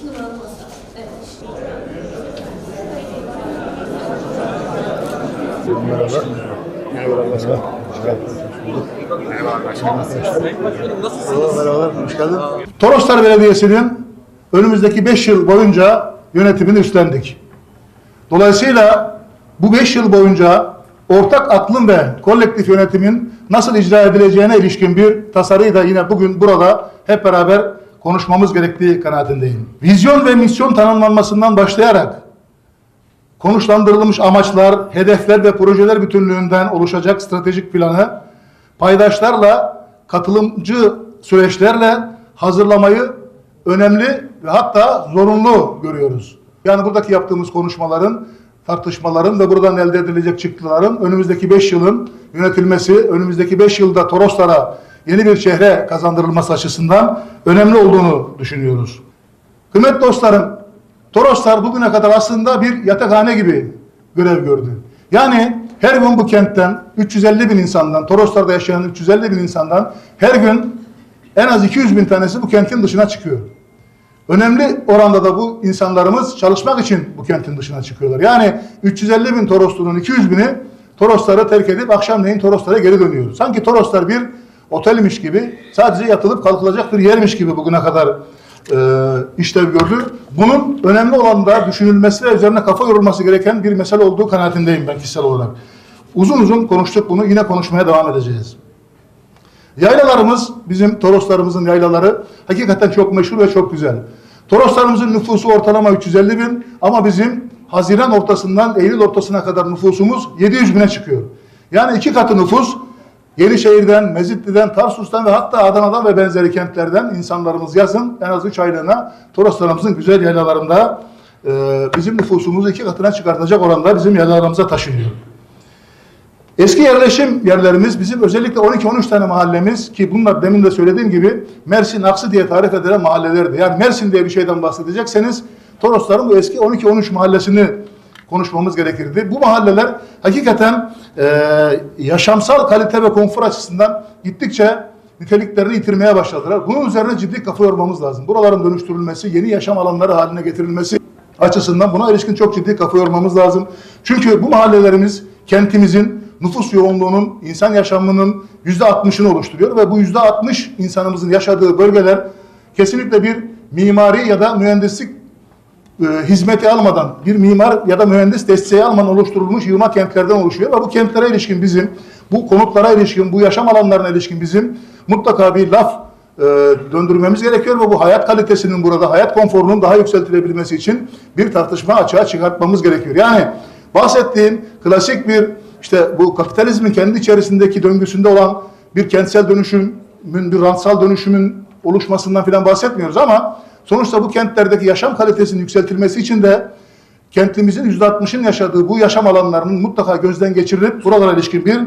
İki numaralı masa. Evet. Merhaba. Merhaba. Merhaba. Merhaba. Hoş geldin. Toroslar Belediyesi'nin önümüzdeki 5 yıl boyunca yönetimini üstlendik. Dolayısıyla bu 5 yıl boyunca ortak aklın ve kolektif yönetimin nasıl icra edileceğine ilişkin bir tasarıyı da yine bugün burada hep beraber konuşmamız gerektiği kanaatindeyim. Vizyon ve misyon tanımlanmasından başlayarak konuşlandırılmış amaçlar, hedefler ve projeler bütünlüğünden oluşacak stratejik planı paydaşlarla, katılımcı süreçlerle hazırlamayı önemli ve hatta zorunlu görüyoruz. Yani buradaki yaptığımız konuşmaların, tartışmaların ve buradan elde edilecek çıktıların önümüzdeki 5 yılın yönetilmesi, önümüzdeki 5 yılda Toroslara yeni bir şehre kazandırılması açısından önemli olduğunu düşünüyoruz. Kıymetli dostlarım, Toroslar bugüne kadar aslında bir yatakhane gibi görev gördü. Yani her gün bu kentten 350 bin insandan, Toroslar'da yaşayan 350 bin insandan her gün en az 200 bin tanesi bu kentin dışına çıkıyor. Önemli oranda da bu insanlarımız çalışmak için bu kentin dışına çıkıyorlar. Yani 350 bin Toroslu'nun 200 bini Torosları terk edip akşamleyin Toroslara geri dönüyor. Sanki Toroslar bir otelmiş gibi sadece yatılıp kalkılacak bir yermiş gibi bugüne kadar e, işlev gördü. Bunun önemli olan da düşünülmesi ve üzerine kafa yorulması gereken bir mesele olduğu kanaatindeyim ben kişisel olarak. Uzun uzun konuştuk bunu yine konuşmaya devam edeceğiz. Yaylalarımız, bizim Toroslarımızın yaylaları hakikaten çok meşhur ve çok güzel. Toroslarımızın nüfusu ortalama 350 bin ama bizim Haziran ortasından Eylül ortasına kadar nüfusumuz 700 bine çıkıyor. Yani iki katı nüfus Yenişehir'den, Mezitli'den, Tarsus'tan ve hatta Adana'dan ve benzeri kentlerden insanlarımız yazın en az 3 aylığına Toroslarımızın güzel yaylalarında e, bizim nüfusumuzu iki katına çıkartacak oranda bizim yaylalarımıza taşınıyor. Eski yerleşim yerlerimiz bizim özellikle 12-13 tane mahallemiz ki bunlar demin de söylediğim gibi Mersin Aksı diye tarif edilen mahallelerdi. Yani Mersin diye bir şeyden bahsedecekseniz Torosların bu eski 12-13 mahallesini konuşmamız gerekirdi. Bu mahalleler hakikaten e, yaşamsal kalite ve konfor açısından gittikçe niteliklerini yitirmeye başladılar. Bunun üzerine ciddi kafa yormamız lazım. Buraların dönüştürülmesi, yeni yaşam alanları haline getirilmesi açısından buna ilişkin çok ciddi kafa yormamız lazım. Çünkü bu mahallelerimiz kentimizin nüfus yoğunluğunun, insan yaşamının yüzde altmışını oluşturuyor ve bu yüzde altmış insanımızın yaşadığı bölgeler kesinlikle bir mimari ya da mühendislik e, hizmeti almadan, bir mimar ya da mühendis desteği almadan oluşturulmuş yığma kentlerden oluşuyor ve bu kentlere ilişkin bizim, bu konutlara ilişkin, bu yaşam alanlarına ilişkin bizim mutlaka bir laf e, döndürmemiz gerekiyor ve bu hayat kalitesinin burada, hayat konforunun daha yükseltilebilmesi için bir tartışma açığa çıkartmamız gerekiyor. Yani bahsettiğim klasik bir işte bu kapitalizmin kendi içerisindeki döngüsünde olan bir kentsel dönüşümün, bir rantsal dönüşümün oluşmasından filan bahsetmiyoruz ama sonuçta bu kentlerdeki yaşam kalitesinin yükseltilmesi için de kentimizin %60'ın yaşadığı bu yaşam alanlarının mutlaka gözden geçirilip buralara ilişkin bir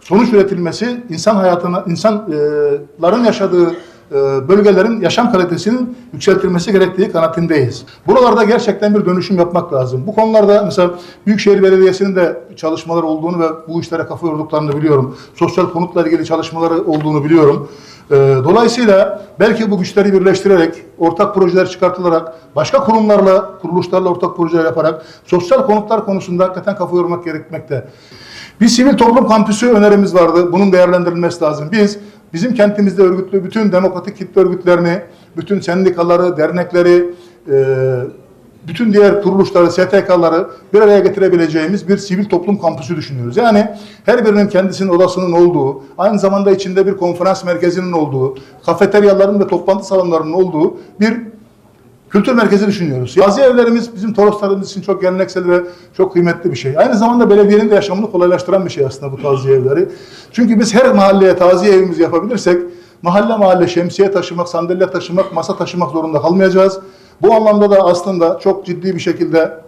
sonuç üretilmesi, insan hayatına, insanların yaşadığı bölgelerin yaşam kalitesinin yükseltilmesi gerektiği kanaatindeyiz. Buralarda gerçekten bir dönüşüm yapmak lazım. Bu konularda mesela Büyükşehir Belediyesi'nin de çalışmaları olduğunu ve bu işlere kafa yorduklarını biliyorum. Sosyal konutla ilgili çalışmaları olduğunu biliyorum. E, Dolayısıyla belki bu güçleri birleştirerek, ortak projeler çıkartılarak, başka kurumlarla, kuruluşlarla ortak projeler yaparak sosyal konutlar konusunda hakikaten kafa yormak gerekmekte. Bir sivil toplum kampüsü önerimiz vardı. Bunun değerlendirilmesi lazım. Biz bizim kentimizde örgütlü bütün demokratik kitle örgütlerini, bütün sendikaları, dernekleri, e, bütün diğer kuruluşları, STK'ları bir araya getirebileceğimiz bir sivil toplum kampüsü düşünüyoruz. Yani her birinin kendisinin odasının olduğu, aynı zamanda içinde bir konferans merkezinin olduğu, kafeteryaların ve toplantı salonlarının olduğu bir Kültür merkezi düşünüyoruz. Yazi evlerimiz bizim Toroslarımız için çok geleneksel ve çok kıymetli bir şey. Aynı zamanda belediyenin de yaşamını kolaylaştıran bir şey aslında bu taziye evleri. Çünkü biz her mahalleye taziye evimizi yapabilirsek mahalle mahalle şemsiye taşımak, sandalye taşımak, masa taşımak zorunda kalmayacağız. Bu anlamda da aslında çok ciddi bir şekilde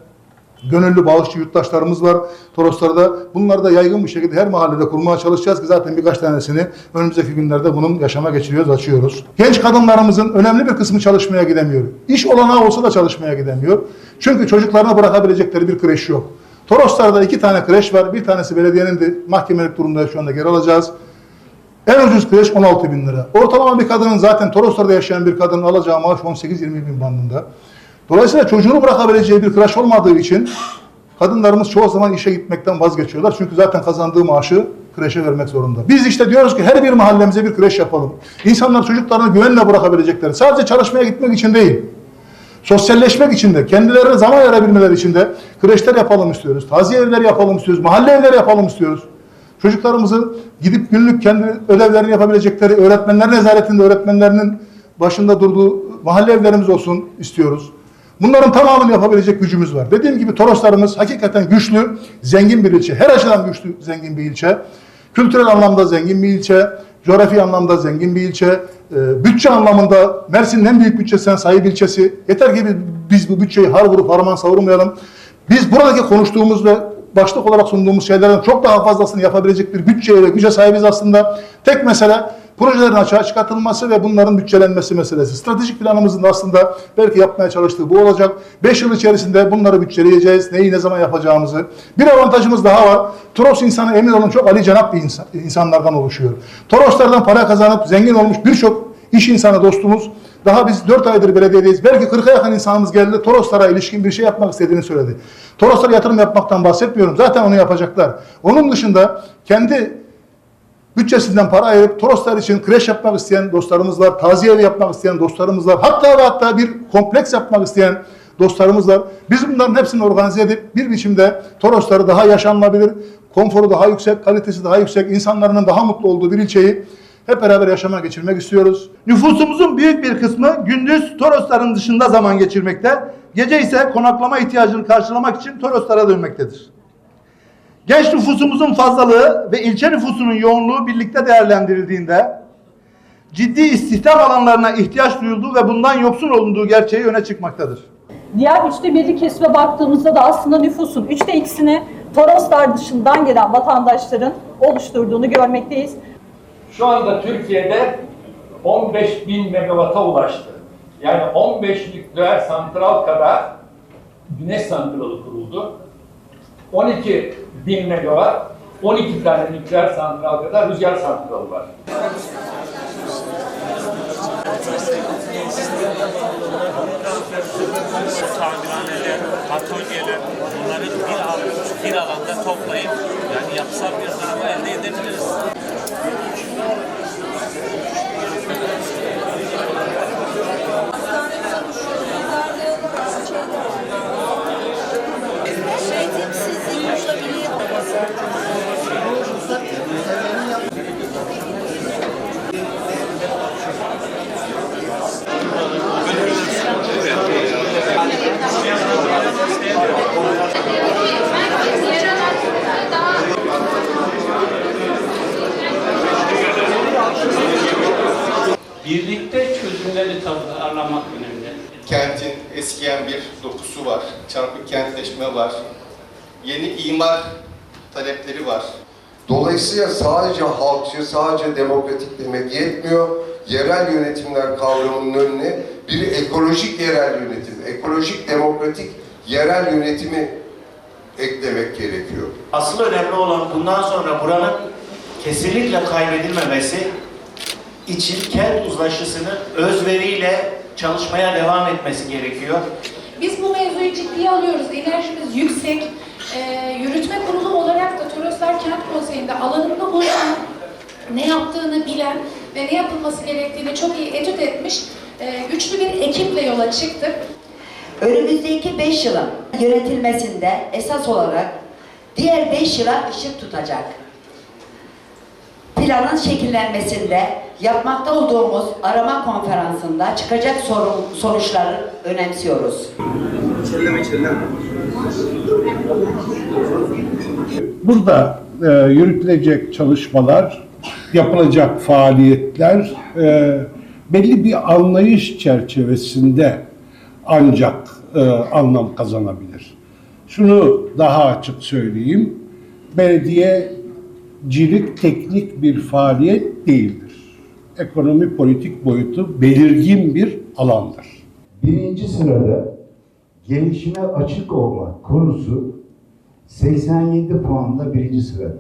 gönüllü bağışçı yurttaşlarımız var Toroslar'da. Bunları da yaygın bir şekilde her mahallede kurmaya çalışacağız ki zaten birkaç tanesini önümüzdeki günlerde bunun yaşama geçiriyoruz, açıyoruz. Genç kadınlarımızın önemli bir kısmı çalışmaya gidemiyor. İş olanağı olsa da çalışmaya gidemiyor. Çünkü çocuklarına bırakabilecekleri bir kreş yok. Toroslar'da iki tane kreş var. Bir tanesi belediyenin de mahkemelik durumda şu anda geri alacağız. En ucuz kreş 16 bin lira. Ortalama bir kadının zaten Toroslar'da yaşayan bir kadının alacağı maaş 18-20 bin bandında. Dolayısıyla çocuğunu bırakabileceği bir kreş olmadığı için kadınlarımız çoğu zaman işe gitmekten vazgeçiyorlar. Çünkü zaten kazandığı maaşı kreşe vermek zorunda. Biz işte diyoruz ki her bir mahallemize bir kreş yapalım. İnsanlar çocuklarını güvenle bırakabilecekleri, sadece çalışmaya gitmek için değil, sosyalleşmek için de, kendilerine zaman ayırabilmeleri için de kreşler yapalım istiyoruz. Taziye evleri yapalım istiyoruz. Mahalle evleri yapalım istiyoruz. Çocuklarımızın gidip günlük kendi ödevlerini yapabilecekleri, öğretmenler nezaretinde öğretmenlerinin başında durduğu mahalle evlerimiz olsun istiyoruz. Bunların tamamını yapabilecek gücümüz var. Dediğim gibi Toroslarımız hakikaten güçlü, zengin bir ilçe. Her açıdan güçlü, zengin bir ilçe. Kültürel anlamda zengin bir ilçe, coğrafi anlamda zengin bir ilçe, e, bütçe anlamında Mersin'in en büyük bütçesine sahip ilçesi. Yeter ki biz bu bütçeyi har vurup harman savurmayalım. Biz buradaki konuştuğumuz ve başlık olarak sunduğumuz şeylerden çok daha fazlasını yapabilecek bir bütçeye ve güce sahibiz aslında. Tek mesele projelerin açığa çıkartılması ve bunların bütçelenmesi meselesi. Stratejik planımızın da aslında belki yapmaya çalıştığı bu olacak. 5 yıl içerisinde bunları bütçeleyeceğiz. Neyi ne zaman yapacağımızı. Bir avantajımız daha var. Toros insanı emin olun çok Ali Cenap bir insan, insanlardan oluşuyor. Toroslardan para kazanıp zengin olmuş birçok iş insanı dostumuz daha biz 4 aydır belediyedeyiz. Belki 40'a yakın insanımız geldi. Toroslara ilişkin bir şey yapmak istediğini söyledi. Toroslara yatırım yapmaktan bahsetmiyorum. Zaten onu yapacaklar. Onun dışında kendi bütçesinden para ayırıp Toroslar için kreş yapmak isteyen dostlarımız var. Taziye yapmak isteyen dostlarımız var. Hatta ve hatta bir kompleks yapmak isteyen dostlarımız var. Biz bunların hepsini organize edip bir biçimde Torosları daha yaşanılabilir, konforu daha yüksek, kalitesi daha yüksek, insanların daha mutlu olduğu bir ilçeyi hep beraber yaşama geçirmek istiyoruz. Nüfusumuzun büyük bir kısmı gündüz Torosların dışında zaman geçirmekte, gece ise konaklama ihtiyacını karşılamak için Toroslara dönmektedir. Genç nüfusumuzun fazlalığı ve ilçe nüfusunun yoğunluğu birlikte değerlendirildiğinde ciddi istihdam alanlarına ihtiyaç duyulduğu ve bundan yoksun olunduğu gerçeği öne çıkmaktadır. Diğer üçte birlik kesime baktığımızda da aslında nüfusun üçte ikisini Toroslar dışından gelen vatandaşların oluşturduğunu görmekteyiz. Şu anda Türkiye'de 15 bin megawata ulaştı. Yani 15 nükleer santral kadar güneş santralı kuruldu. 12 bin megawatt, 12 tane nükleer santral kadar rüzgar santralı var. tamirhaneler, atölyeler bunları bir, al- bir alanda toplayıp yani yapısal bir durumu elde edebiliriz. birlikte çözümleri tabii aramak önemli. kentin eskiyen bir dokusu var. Çarpık kentleşme var. Yeni imar talepleri var. Dolayısıyla sadece halkçı, sadece demokratik demek yetmiyor. Yerel yönetimler kavramının önüne bir ekolojik yerel yönetim, ekolojik demokratik yerel yönetimi eklemek gerekiyor. Asıl önemli olan bundan sonra buranın kesinlikle kaybedilmemesi için kent uzlaşısının özveriyle çalışmaya devam etmesi gerekiyor. Biz bu mevzuyu ciddiye alıyoruz. Enerjimiz yüksek. Ee, yürütme kurulu olarak da Toroslar Kent Konseyi'nde alanında uzman, ne yaptığını bilen ve ne yapılması gerektiğini çok iyi etüt etmiş e, güçlü bir ekiple yola çıktık. Önümüzdeki 5 yılın yönetilmesinde esas olarak diğer 5 yıla ışık tutacak. Planın şekillenmesinde yapmakta olduğumuz arama konferansında çıkacak sorun, sonuçları önemsiyoruz. Burada e, yürütülecek çalışmalar, yapılacak faaliyetler e, belli bir anlayış çerçevesinde ancak e, anlam kazanabilir. Şunu daha açık söyleyeyim, belediyecilik teknik bir faaliyet değildir. Ekonomi politik boyutu belirgin bir alandır. Birinci sırada gelişime açık olma konusu 87 puanla birinci sırada.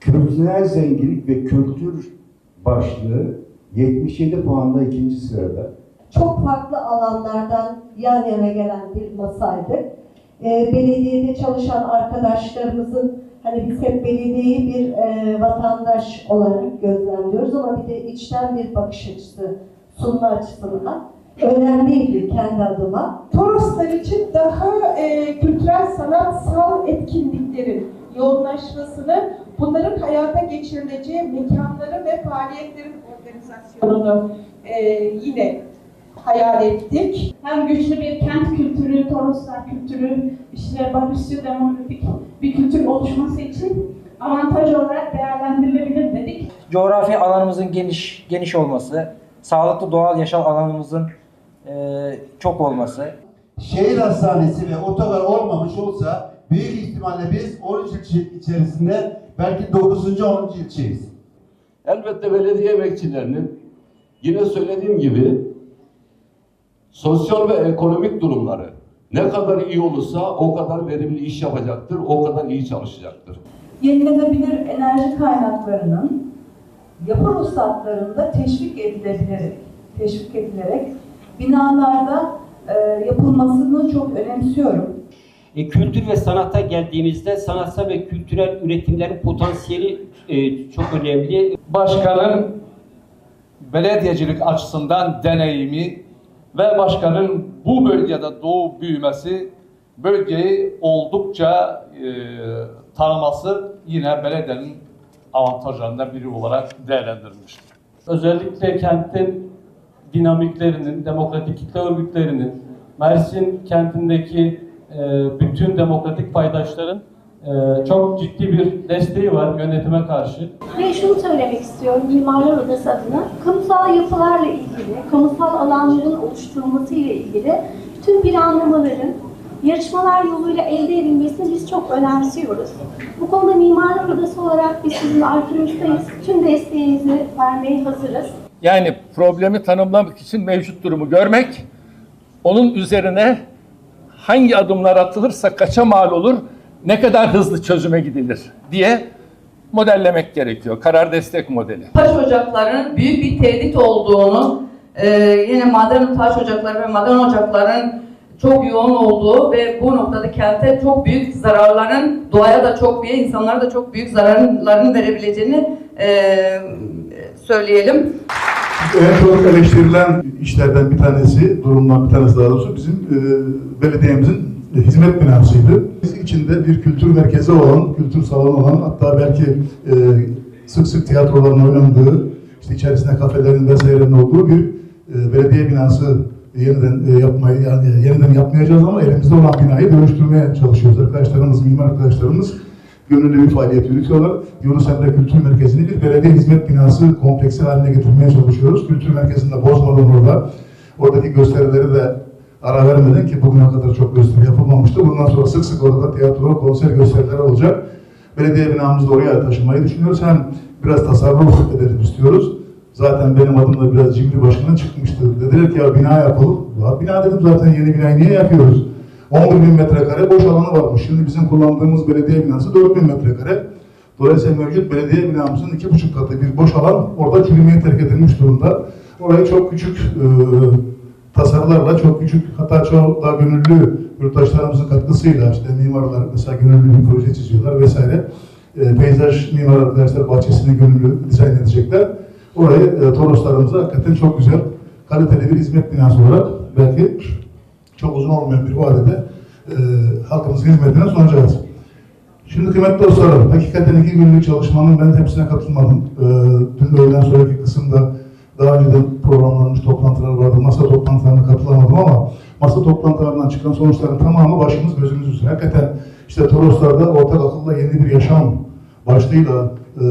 Kültürel zenginlik ve kültür başlığı 77 puanla ikinci sırada. çok farklı alanlardan yan yana gelen bir masaydı. Ee, belediyede çalışan arkadaşlarımızın hani biz hep belediyeyi bir e, vatandaş olarak gözlemliyoruz ama bir de içten bir bakış açısı sunma açısından önemliydi kendi adıma. Toroslar için daha e, kültürel sanatsal etkinliklerin yoğunlaşmasını, bunların hayata geçirileceği mekanları ve faaliyetlerin organizasyonunu e, yine hayal ettik. Hem güçlü bir kent kültürü, Toroslar kültürü, işte barışçı, demokratik bir kültür oluşması için avantaj olarak değerlendirilebilir dedik. coğrafi alanımızın geniş geniş olması, sağlıklı doğal yaşam alanımızın eee, çok olması, Şehir hastanesi ve otogar olmamış olsa büyük ihtimalle biz 13 ilçe içerisinde belki 9. 10. ilçeyiz. Elbette belediye emekçilerinin yine söylediğim gibi sosyal ve ekonomik durumları ne kadar iyi olursa o kadar verimli iş yapacaktır, o kadar iyi çalışacaktır. Yenilenebilir enerji kaynaklarının yapı ruhsatlarında teşvik edilerek, teşvik edilerek binalarda e, yapılmasını çok önemsiyorum. E, kültür ve sanata geldiğimizde sanatsal ve kültürel üretimlerin potansiyeli e, çok önemli. Başkanın belediyecilik açısından deneyimi ve başkanın bu bölgede doğup büyümesi bölgeyi oldukça e, tanıması yine belediyenin avantajlarından biri olarak değerlendirilmiştir. Özellikle kentin dinamiklerinin, demokratik kitle örgütlerinin, Mersin kentindeki e, bütün demokratik paydaşların e, çok ciddi bir desteği var yönetime karşı. Ve şunu söylemek istiyorum Mimarlar Odası adına. Kamusal yapılarla ilgili, kamusal alanların oluşturulması ile ilgili tüm planlamaların yarışmalar yoluyla elde edilmesini biz çok önemsiyoruz. Bu konuda Mimarlar Odası olarak biz sizin arkanızdayız. Tüm desteğinizi vermeye hazırız. Yani problemi tanımlamak için mevcut durumu görmek, onun üzerine hangi adımlar atılırsa kaça mal olur, ne kadar hızlı çözüme gidilir diye modellemek gerekiyor. Karar destek modeli. Taş ocaklarının büyük bir tehdit olduğunu, e, yine maden taş ocakları ve maden ocaklarının çok yoğun olduğu ve bu noktada kente çok büyük zararların, doğaya da çok büyük, insanlara da çok büyük zararların verebileceğini e, söyleyelim. En çok eleştirilen işlerden bir tanesi, durumdan bir tanesi daha doğrusu bizim e, belediyemizin hizmet binasıydı. Biz içinde bir kültür merkezi olan, kültür salonu olan, hatta belki e, sık sık tiyatroların oynandığı, işte içerisinde kafelerin vesairenin olduğu bir e, belediye binası yeniden e, yapmayı, yani yeniden yapmayacağız ama elimizde olan binayı dönüştürmeye çalışıyoruz. Arkadaşlarımız, mimar arkadaşlarımız gönüllü bir faaliyet yürütüyorlar. Yunus Emre Kültür Merkezi'ni bir belediye hizmet binası kompleksi haline getirmeye çalışıyoruz. Kültür Merkezi'nde bozmadan orada, oradaki gösterileri de ara vermeden ki bugüne kadar çok gösteri yapılmamıştı. Bundan sonra sık sık orada tiyatro, konser gösterileri olacak. Belediye binamızı da oraya taşımayı düşünüyoruz. Hem biraz tasarruf edelim istiyoruz. Zaten benim adım da biraz cimri başından çıkmıştı. Dediler ki ya bina yapalım. Ya bina dedim zaten yeni binayı niye yapıyoruz? 11 bin metrekare boş alanı varmış. Şimdi bizim kullandığımız belediye binası 4 bin metrekare. Dolayısıyla mevcut belediye binamızın iki buçuk katı bir boş alan orada çürümeye terk edilmiş durumda. Orayı çok küçük e, tasarılarla, çok küçük hatta çok daha gönüllü yurttaşlarımızın katkısıyla işte mimarlar mesela gönüllü bir proje çiziyorlar vesaire. E, peyzaj mimar arkadaşlar bahçesini gönüllü dizayn edecekler. Orayı e, Toroslarımıza hakikaten çok güzel, kaliteli bir hizmet binası olarak belki çok uzun olmayan bir vadede e, halkımızın hizmetine sunacağız. Şimdi kıymetli dostlarım, hakikaten iki günlük çalışmanın ben hepsine katılmadım. E, dün öğleden sonraki kısımda daha önceden programlanmış toplantılar vardı. Masa toplantılarına katılamadım ama masa toplantılarından çıkan sonuçların tamamı başımız gözümüz üstüne. Hakikaten işte Toroslar'da ortak akılla yeni bir yaşam başlığıyla e,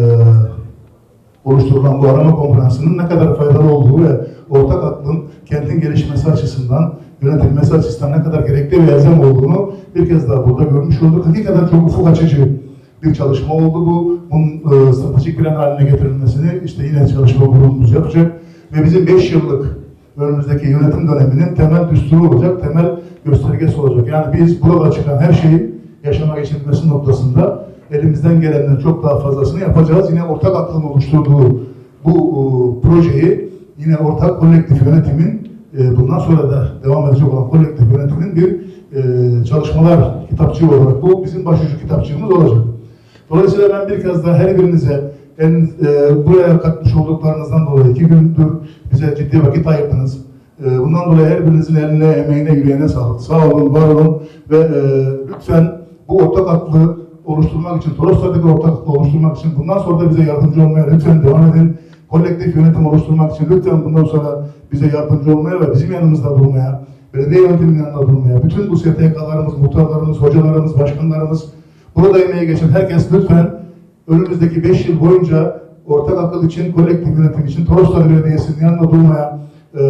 oluşturulan bu arama konferansının ne kadar faydalı olduğu ve ortak aklın kentin gelişmesi açısından, yönetilmesi açısından ne kadar gerekli ve elzem olduğunu bir kez daha burada görmüş olduk. Hakikaten çok ufuk açıcı bir çalışma oldu bu. Bunun e, stratejik plan haline getirilmesini işte yine çalışma grubumuz yapacak ve bizim 5 yıllık önümüzdeki yönetim döneminin temel düsturu olacak, temel göstergesi olacak. Yani biz burada çıkan her şeyi yaşama geçirilmesi noktasında elimizden gelenden çok daha fazlasını yapacağız. Yine ortak aklın oluşturduğu bu e, projeyi yine ortak kolektif yönetimin e, bundan sonra da devam edecek olan kolektif yönetimin bir e, çalışmalar kitapçığı olarak bu bizim başucu kitapçığımız olacak. Dolayısıyla ben bir kez daha her birinize en, e, buraya katmış olduklarınızdan dolayı iki gündür bize ciddi vakit ayırdınız. E, bundan dolayı her birinizin eline, emeğine, yüreğine sağlık. Sağ olun, var olun ve e, lütfen bu ortak aklı oluşturmak için, Toroslar'daki ortak aklı oluşturmak için bundan sonra da bize yardımcı olmaya lütfen devam edin. Kolektif yönetim oluşturmak için lütfen bundan sonra bize yardımcı olmaya ve bizim yanımızda durmaya, belediye yönetiminin yanında durmaya, bütün bu STK'larımız, muhtarlarımız, hocalarımız, başkanlarımız, burada emeği geçen herkes lütfen önümüzdeki 5 yıl boyunca ortak akıl için, kolektif yönetim için Toroslar Belediyesi'nin yanında durmaya e,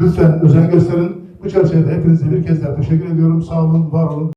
lütfen özen gösterin. Bu çerçevede hepinize bir kez daha teşekkür ediyorum. Sağ olun, var olun.